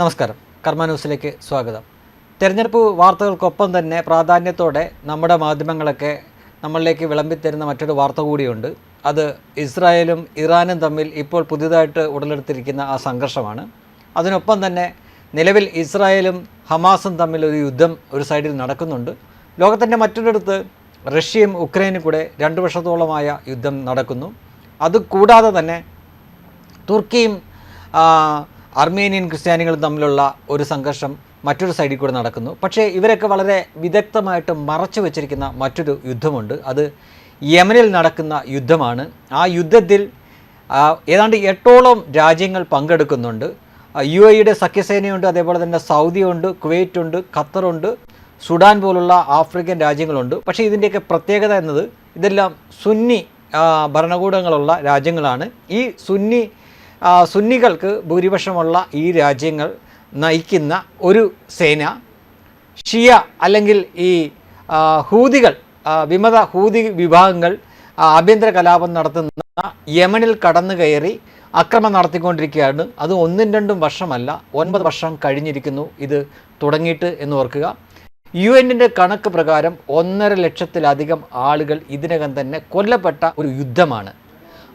നമസ്കാരം. കർമ്മ ന്യൂസിലേക്ക് സ്വാഗതം. തെരഞ്ഞെടുപ്പ് വാർത്തകൾക്കൊപ്പം തന്നെ പ്രാധാന്യത്തോടെ നമ്മുടെ മാധ്യമങ്ങളൊക്കെ നമ്മളിലേക്ക് വിളമ്പിത്തരുന്ന മറ്റൊരു വാർത്ത കൂടിയുണ്ട്. അത് ഇസ്രായേലും ഇറാനും തമ്മിൽ ഇപ്പോൾ പുതിയതായിട്ട് ഉടലെടുത്തിരിക്കുന്ന ആ സംഘർഷമാണ്. അതിനൊപ്പം തന്നെ നിലവിൽ ഇസ്രായേലും ഹമാസും തമ്മിൽ ഒരു യുദ്ധം ഒരു സൈഡിൽ നടക്കുന്നുണ്ട്. ലോകത്തിന്റെ മറ്റൊരിടത്ത് റഷ്യയും ഉക്രൈനും കൂടെ രണ്ട് വർഷത്തോളമായ യുദ്ധം നടക്കുന്നു. അതുകൂടാതെ തന്നെ തുർക്കിയും അർമേനിയൻ ക്രിസ്ത്യാനികൾ തമ്മിലുള്ള ഒരു സംഘർഷം മറ്റൊരു സൈഡിൽ കൂടെ നടക്കുന്നു. പക്ഷേ ഇവരൊക്കെ വളരെ വിദഗ്ധമായിട്ട് മറച്ചു വച്ചിരിക്കുന്ന മറ്റൊരു യുദ്ധമുണ്ട്. അത് യമനിൽ നടക്കുന്ന യുദ്ധമാണ്. ആ യുദ്ധത്തിൽ ഏതാണ്ട് എട്ടോളം രാജ്യങ്ങൾ പങ്കെടുക്കുന്നുണ്ട്. യു എയുടെ സഖ്യസേനയുണ്ട് അതേപോലെ തന്നെ സൗദിയുണ്ട് കുവൈറ്റ് ഉണ്ട് ഖത്തറുണ്ട് സുഡാൻ പോലുള്ള ആഫ്രിക്കൻ രാജ്യങ്ങളുണ്ട്. പക്ഷേ ഇതിന്റെയൊക്കെ പ്രത്യേകത എന്നത് ഇതെല്ലാം സുന്നി ഭരണകൂടങ്ങളുള്ള രാജ്യങ്ങളാണ്. ഈ സുന്നി സുന്നികൾക്ക് ഭൂരിപക്ഷമുള്ള ഈ രാജ്യങ്ങൾ നയിക്കുന്ന ഒരു സേന ഷിയ അല്ലെങ്കിൽ ഈ ഹൂതികൾ വിമത ഹൂതി വിഭാഗങ്ങൾ ആഭ്യന്തര കലാപം നടത്തുന്ന യമനിൽ കടന്നു കയറി അക്രമം നടത്തിക്കൊണ്ടിരിക്കുകയാണ്. അത് ഒന്നും രണ്ടും വർഷമല്ല ഒൻപത് വർഷം കഴിഞ്ഞിരിക്കുന്നു. ഇത് തുടങ്ങിയിട്ട് എന്ന് ഓർക്കുക. യു എന്നിന്റെ കണക്ക് പ്രകാരം ഒന്നര ലക്ഷത്തിലധികം ആളുകൾ ഇതിനകം തന്നെ കൊല്ലപ്പെട്ട ഒരു യുദ്ധമാണ്.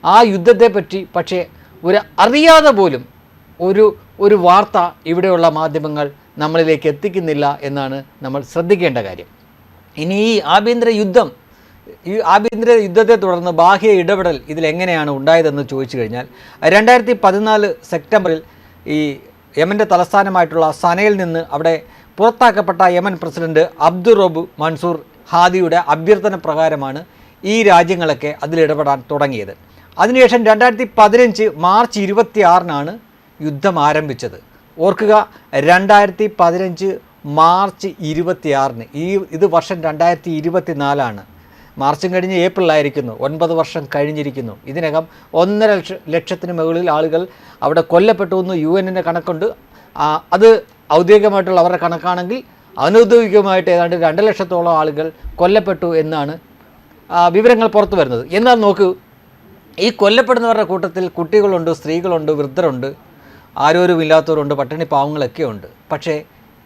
ആ യുദ്ധത്തെപ്പറ്റി പക്ഷേ ഒരു അറിയാതെ പോലും ഒരു ഒരു വാർത്ത ഇവിടെയുള്ള മാധ്യമങ്ങൾ നമ്മളിലേക്ക് എത്തിക്കുന്നില്ല എന്നാണ് നമ്മൾ ശ്രദ്ധിക്കേണ്ട കാര്യം. ഇനി ഈ ആഭ്യന്തര യുദ്ധം ഈ ആഭ്യന്തര യുദ്ധത്തെ തുടർന്ന് ബാഹ്യ ഇടപെടൽ ഇതിലെങ്ങനെയാണ് ഉണ്ടായതെന്ന് ചോദിച്ചു കഴിഞ്ഞാൽ രണ്ടായിരത്തി പതിനാല് സെപ്റ്റംബറിൽ ഈ യമന്റെ തലസ്ഥാനമായിട്ടുള്ള സനയിൽ നിന്ന് അവിടെ പുറത്താക്കപ്പെട്ട Yemen president Abdul Rabbu Mansour ഹാദിയുടെ അഭ്യർത്ഥന പ്രകാരമാണ് ഈ രാജ്യങ്ങളൊക്കെ അതിലിടപെടാൻ തുടങ്ങിയത്. അതിനുശേഷം രണ്ടായിരത്തി പതിനഞ്ച് മാർച്ച് ഇരുപത്തി ആറിനാണ് യുദ്ധം ആരംഭിച്ചത്. ഓർക്കുക രണ്ടായിരത്തി പതിനഞ്ച് മാർച്ച് ഇരുപത്തിയാറിന് ഈ ഇത് വർഷം രണ്ടായിരത്തി ഇരുപത്തി നാലാണ് മാർച്ചും കഴിഞ്ഞ് ഏപ്രിലായിരിക്കുന്നു ഒൻപത് വർഷം കഴിഞ്ഞിരിക്കുന്നു. ഇതിനകം ഒന്നര ലക്ഷ ലക്ഷത്തിന് മുകളിൽ ആളുകൾ അവിടെ കൊല്ലപ്പെട്ടു എന്ന് യു എന്നിന്റെ കണക്കുണ്ട്. അത് ഔദ്യോഗികമായിട്ടുള്ള അവരുടെ കണക്കാണെങ്കിൽ അനൗദ്യോഗികമായിട്ട് ഏതാണ്ട് രണ്ട് ലക്ഷത്തോളം ആളുകൾ കൊല്ലപ്പെട്ടു എന്നാണ് വിവരങ്ങൾ പുറത്തു വരുന്നത്. എന്നാൽ നോക്കൂ ഈ കൊല്ലപ്പെടുന്നവരുടെ കൂട്ടത്തിൽ കുട്ടികളുണ്ട് സ്ത്രീകളുണ്ട് വൃദ്ധരുണ്ട് ആരോരും ഇല്ലാത്തവരുണ്ട് പട്ടിണി പാവങ്ങളൊക്കെ ഉണ്ട് പക്ഷേ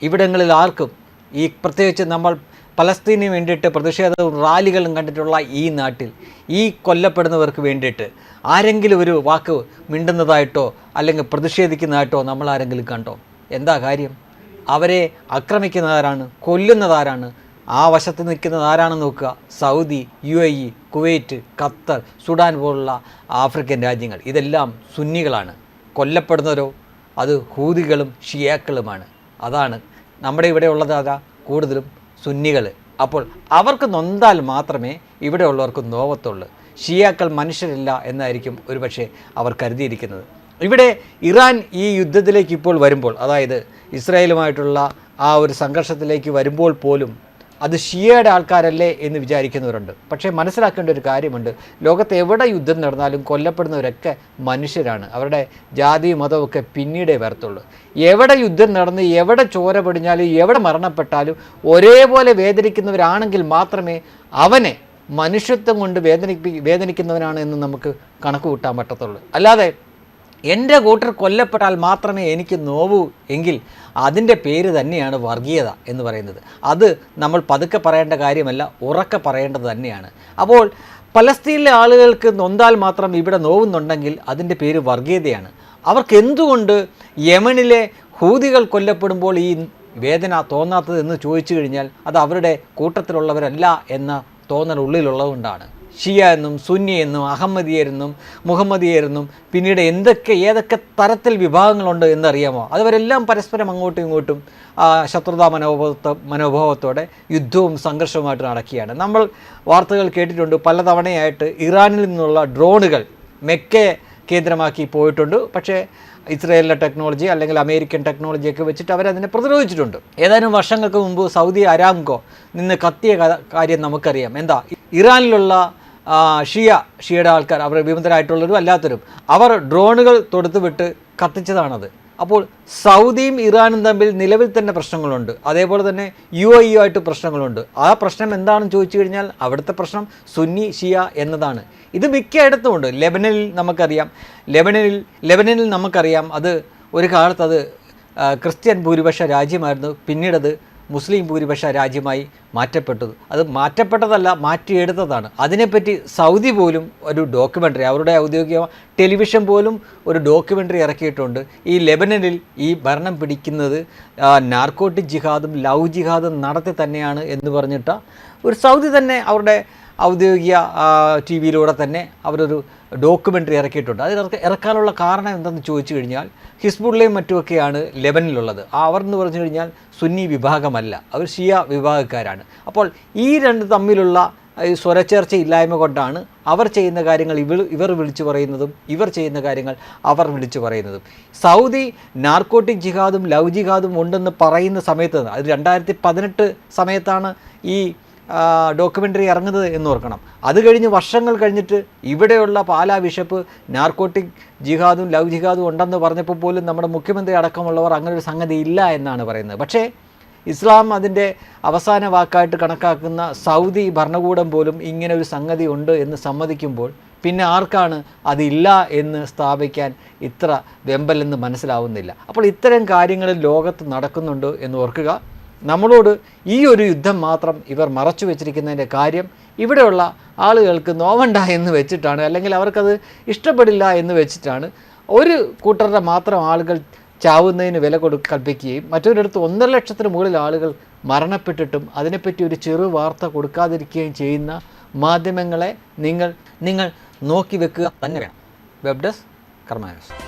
ഇവിടങ്ങളിൽ ആർക്കും ഈ പ്രത്യേകിച്ച് നമ്മൾ പലസ്തീനു വേണ്ടിയിട്ട് പ്രതിഷേധവും റാലികളും കണ്ടിട്ടുള്ള ഈ നാട്ടിൽ ഈ കൊല്ലപ്പെടുന്നവർക്ക് വേണ്ടിയിട്ട് ആരെങ്കിലും ഒരു വാക്ക് മിണ്ടുന്നതായിട്ടോ അല്ലെങ്കിൽ പ്രതിഷേധിക്കുന്നതായിട്ടോ നമ്മൾ ആരെങ്കിലും കണ്ടോ? എന്താ കാര്യം? അവരെ ആക്രമിക്കുന്നതാരാണ്? കൊല്ലുന്നതാരാണ്? ആ വശത്ത് നിൽക്കുന്നത് ആരാണെന്ന് നോക്കുക? Saudi U A E Kuwait Qatar Sudan പോലുള്ള ആഫ്രിക്കൻ രാജ്യങ്ങൾ. ഇതെല്ലാം സുന്നികളാണ്. കൊല്ലപ്പെടുന്നവരോ അത് ഹൂതികളും ഷിയാക്കളുമാണ്. അതാണ് നമ്മുടെ ഇവിടെ ഉള്ളത് കൂടുതലും സുന്നികൾ അപ്പോൾ അവർക്ക് നൊന്താൽ മാത്രമേ ഇവിടെ ഉള്ളവർക്ക് നോവത്തുള്ളൂ. ഷിയാക്കൾ മനുഷ്യരില്ല എന്നായിരിക്കും ഒരുപക്ഷെ അവർ കരുതിയിരിക്കുന്നത്. ഇവിടെ ഇറാൻ ഈ യുദ്ധത്തിലേക്ക് ഇപ്പോൾ വരുമ്പോൾ അതായത് ഇസ്രായേലുമായിട്ടുള്ള ആ ഒരു സംഘർഷത്തിലേക്ക് വരുമ്പോൾ പോലും അത് ഷിയയുടെ ആൾക്കാരല്ലേ എന്ന് വിചാരിക്കുന്നവരുണ്ട്. പക്ഷേ മനസ്സിലാക്കേണ്ട ഒരു കാര്യമുണ്ട്. ലോകത്ത് എവിടെ യുദ്ധം നടന്നാലും കൊല്ലപ്പെടുന്നവരൊക്കെ മനുഷ്യരാണ്. അവരുടെ ജാതി മതവും ഒക്കെ പിന്നീടേ വരത്തുള്ളൂ. എവിടെ യുദ്ധം നടന്ന് എവിടെ ചോര പൊടിഞ്ഞാലും എവിടെ മരണപ്പെട്ടാലും ഒരേപോലെ വേദനിക്കുന്നവരാണെങ്കിൽ മാത്രമേ അവനെ മനുഷ്യത്വം കൊണ്ട് വേദനിപ്പി വേദനിക്കുന്നവനാണ് എന്ന് നമുക്ക് കണക്ക് കൂട്ടാൻ പറ്റത്തുള്ളൂ. അല്ലാതെ എന്റെ കൂട്ടർ കൊല്ലപ്പെട്ടാൽ മാത്രമേ എനിക്ക് നോവൂ എങ്കിൽ അതിന്റെ പേര് തന്നെയാണ് വർഗീയത എന്ന് പറയുന്നത്. അത് നമ്മൾ പതുക്കെ പറയേണ്ട കാര്യമല്ല ഉറക്കെ പറയേണ്ടത് തന്നെയാണ്. അപ്പോൾ പലസ്തീനിലെ ആളുകൾക്ക് നൊന്താൽ മാത്രം ഇവിടെ നോവുന്നുണ്ടെങ്കിൽ അതിന്റെ പേര് വർഗീയതയാണ്. അവർക്ക് എന്തുകൊണ്ട് യമനിലെ ഹൂതികൾ കൊല്ലപ്പെടുമ്പോൾ ഈ വേദന തോന്നാത്തത് എന്ന് ചോദിച്ചു കഴിഞ്ഞാൽ അത് അവരുടെ കൂട്ടത്തിലുള്ളവരല്ല എന്ന തോന്നൽ ഉള്ളിലുള്ളതുകൊണ്ടാണ്. ഷിയ എന്നും സുന്നി എന്നും അഹമ്മദിയരെന്നും മുഹമ്മദിയരെന്നും പിന്നീട് എന്തൊക്കെ ഏതൊക്കെ തരത്തിൽ വിഭാഗങ്ങളുണ്ട് എന്നറിയാമോ? അതുവരെല്ലാം പരസ്പരം അങ്ങോട്ടും ഇങ്ങോട്ടും ശത്രുതാ മനോഭാവത്ത മനോഭാവത്തോടെ യുദ്ധവും സംഘർഷവുമായിട്ട് നടക്കുകയാണ്. നമ്മൾ വാർത്തകൾ കേട്ടിട്ടുണ്ട് പലതവണയായിട്ട് ഇറാനിൽ നിന്നുള്ള ഡ്രോണുകൾ മെക്കെ കേന്ദ്രമാക്കി പോയിട്ടുണ്ട്. പക്ഷേ ഇസ്രയേലിലെ ടെക്നോളജി അല്ലെങ്കിൽ അമേരിക്കൻ ടെക്നോളജിയൊക്കെ വെച്ചിട്ട് അവരതിനെ പ്രതിരോധിച്ചിട്ടുണ്ട്. ഏതാനും വർഷങ്ങൾക്ക് മുമ്പ് സൗദി അരാംകോ നിന്ന് കത്തിയ കാര്യം നമുക്കറിയാം. എന്താ? ഇറാനിലുള്ള ഷിയ ഷിയയുടെ ആൾക്കാർ അവർ വിമതരായിട്ടുള്ളവരും അല്ലാത്തവരും അവർ ഡ്രോണുകൾ തൊടുത്തുവിട്ട് കത്തിച്ചതാണത്. അപ്പോൾ സൗദിയും ഇറാനും തമ്മിൽ നിലവിൽ തന്നെ പ്രശ്നങ്ങളുണ്ട്. അതേപോലെ തന്നെ യു ഐ ആയിട്ട് പ്രശ്നങ്ങളുണ്ട്. ആ പ്രശ്നം എന്താണെന്ന് ചോദിച്ചു കഴിഞ്ഞാൽ അവിടുത്തെ പ്രശ്നം സുന്നി ഷിയ എന്നതാണ്. ഇത് മിക്കയിടത്തുമുണ്ട്. ലെബനനിൽ നമുക്കറിയാം. ലെബനനിൽ ലെബനനിൽ നമുക്കറിയാം. അത് ഒരു കാലത്ത് അത് ക്രിസ്ത്യൻ ഭൂരിപക്ഷ രാജ്യമായിരുന്നു. പിന്നീടത് മുസ്ലിം ഭൂരിപക്ഷ രാജ്യമായി മാറ്റപ്പെട്ടത്. അത് മാറ്റപ്പെട്ടതല്ല മാറ്റിയെടുത്തതാണ്. അതിനെപ്പറ്റി സൗദി പോലും ഒരു ഡോക്യുമെന്ററി അവരുടെ ഔദ്യോഗിക ടെലിവിഷൻ പോലും ഒരു ഡോക്യുമെന്ററി ഇറക്കിയിട്ടുണ്ട്. ഈ ലെബനനിൽ ഈ ഭരണം പിടിക്കുന്നത് നാർക്കോട്ടിക് ജിഹാദും ലവ് ജിഹാദും നടത്തി തന്നെയാണ് എന്ന് പറഞ്ഞിട്ട് ഒരു സൗദി തന്നെ അവരുടെ ഔദ്യോഗിക ടി വിയിലൂടെ തന്നെ അവരൊരു ഡോക്യുമെന്ററി ഇറക്കിയിട്ടുണ്ട്. അത് ഇറക്ക- ഇറക്കാനുള്ള കാരണം എന്തെന്ന് ചോദിച്ചു കഴിഞ്ഞാൽ ഹിസ്ബുള്ളയും മറ്റുമൊക്കെയാണ് ലെബനിലുള്ളത്. അവർ എന്ന് പറഞ്ഞു കഴിഞ്ഞാൽ സുന്നി വിഭാഗമല്ല. അവർ ഷിയ വിഭാഗക്കാരാണ്. അപ്പോൾ ഈ രണ്ട് തമ്മിലുള്ള സ്വരച്ചേർച്ച ഇല്ലായ്മ കൊണ്ടാണ് അവർ ചെയ്യുന്ന കാര്യങ്ങൾ ഇവർ ഇവർ വിളിച്ചു പറയുന്നതും ഇവർ ചെയ്യുന്ന കാര്യങ്ങൾ അവർ വിളിച്ചു പറയുന്നതും. സൗദി നാർക്കോട്ടിക് ജിഹാദും ലവ് ജിഹാദും ഉണ്ടെന്ന് പറയുന്ന സമയത്ത് അത് രണ്ടായിരത്തി പതിനെട്ട് സമയത്താണ് ഈ ഡോക്യുമെന്ററി ഇറങ്ങുന്നത് എന്ന് ഓർക്കണം. അത് കഴിഞ്ഞ് വർഷങ്ങൾ കഴിഞ്ഞിട്ട് ഇവിടെയുള്ള പാലാ ബിഷപ്പ് നാർക്കോട്ടിക് ജിഹാദും ലവ് ജിഹാദും ഉണ്ടെന്ന് പറഞ്ഞപ്പോൾ പോലും നമ്മുടെ മുഖ്യമന്ത്രി അടക്കമുള്ളവർ അങ്ങനെ ഒരു സംഗതി ഇല്ല എന്നാണ് പറയുന്നത്. പക്ഷേ ഇസ്ലാം അതിന്റെ അവസാന വാക്കായിട്ട് കണക്കാക്കുന്ന സൗദി ഭരണകൂടം പോലും ഇങ്ങനെ ഒരു സംഗതി ഉണ്ട് എന്ന് സമ്മതിക്കുമ്പോൾ പിന്നെ ആർക്കാണ് അതില്ല എന്ന് സ്ഥാപിക്കാൻ ഇത്ര വെമ്പലെന്ന് മനസ്സിലാവുന്നില്ല. അപ്പോൾ ഇത്തരം കാര്യങ്ങൾ ലോകത്ത് നടക്കുന്നുണ്ട് എന്ന് ഓർക്കുക. നമ്മളോട് ഈ ഒരു യുദ്ധം മാത്രം ഇവർ മറച്ചു വെച്ചിരിക്കുന്നതിന്റെ കാര്യം ഇവിടെയുള്ള ആളുകൾക്ക് നോവണ്ട എന്ന് വെച്ചിട്ടാണ് അല്ലെങ്കിൽ അവർക്കത് ഇഷ്ടപ്പെടില്ല എന്ന് വെച്ചിട്ടാണ്. ഒരു കൂട്ടരുടെ മാത്രം ആളുകൾ ചാവുന്നതിന് വില കൊടു കൽപ്പിക്കുകയും മറ്റൊരിടത്ത് ഒന്നര ലക്ഷത്തിന് മുകളിൽ ആളുകൾ മരണപ്പെട്ടിട്ടും അതിനെപ്പറ്റി ഒരു ചെറു വാർത്ത കൊടുക്കാതിരിക്കുകയും ചെയ്യുന്ന മാധ്യമങ്ങളെ നിങ്ങൾ നിങ്ങൾ നോക്കി വെക്കുക. തന്നെ വേണം വെബ് ഡെസ്ക് കർമാനസ്